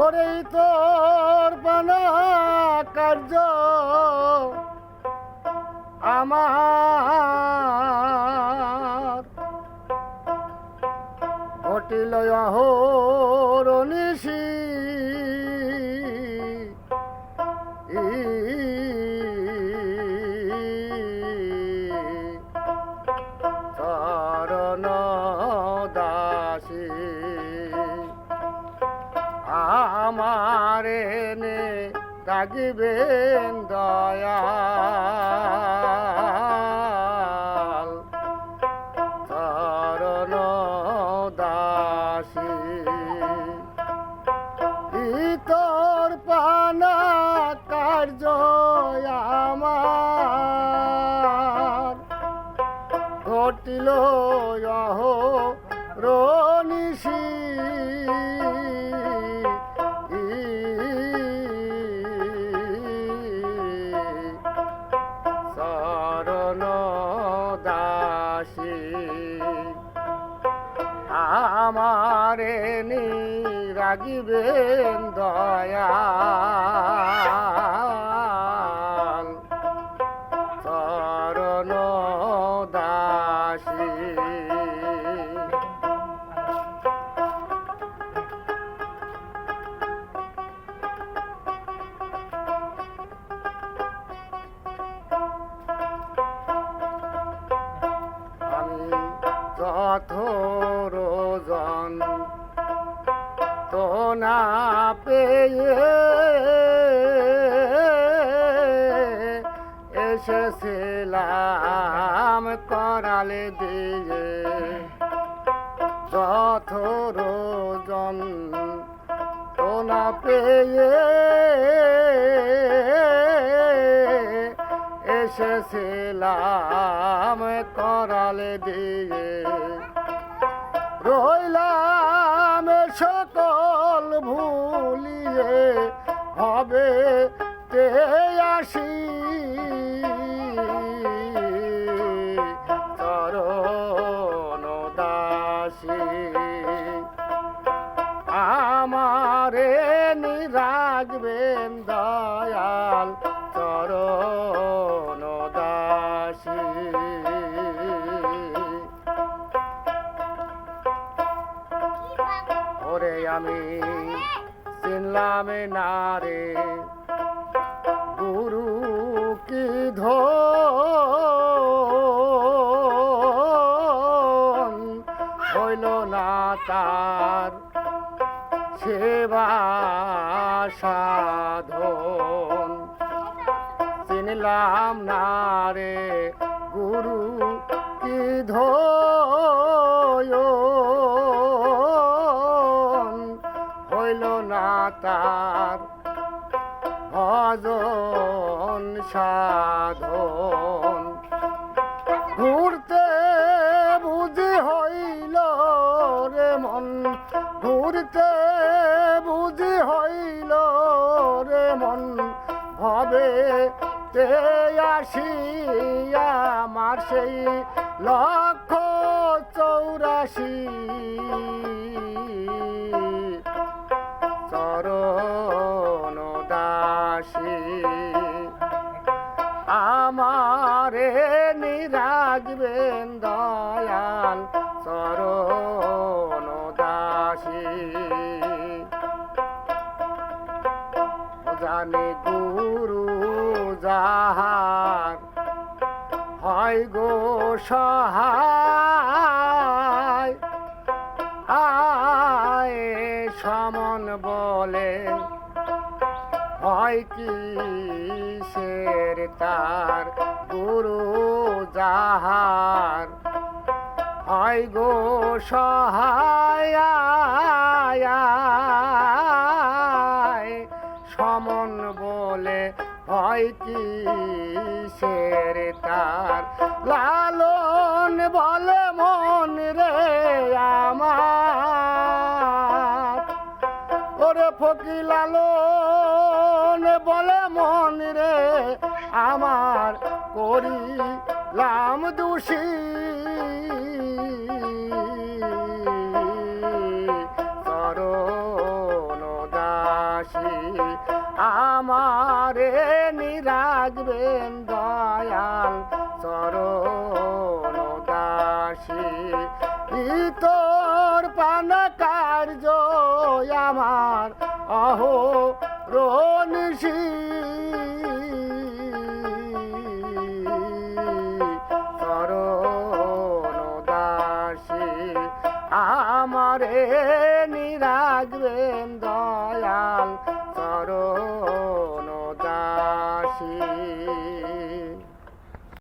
ওরে তোর পানা কার্য। আমার ঘটিল অহর রাগিবেন দয়াল। চরণ দাসী ইতর পানা কার্য আমার। ঘটিল আমারে নি রাগিবেন দয়াল। চরণ দাসী। রোজন তো না পেয়ে এসেছিলাম করালে দিয়ে। রোজন তো না পেয়ে এসেছিলাম করালে দিয়ে। রইলাম সকল চিনলাম না রে গুরু কি ধন হইল না তার সেবা সাধন। চিনলাম না রে গুরু কি ধন তার ভজন সাধন। ঘুরতে বুঝি হইল রে মন, ঘুরতে বুঝি হইল রে মন। হবে তে আসি আমার সেই লক্ষ চৌরাশি আমারে নিরাগবেন দয়াল চরণ দাসী। জানে গুরু যাহার হয় গো সহায়। আয় সমন বলে হয় কি তার? গুরু যাহার। হয় গো সহায় সমন বলে হয় কি তার? লালন বলে মন রে আমার। ওরে ফকি লালন মনে বলে মন রে আমার করিলাম দোষী। দাসী আমারে নিরাগবেন দয়াল চরণ রনিশি চরণ দাসী আমারে নিরাগবেন দয়াল।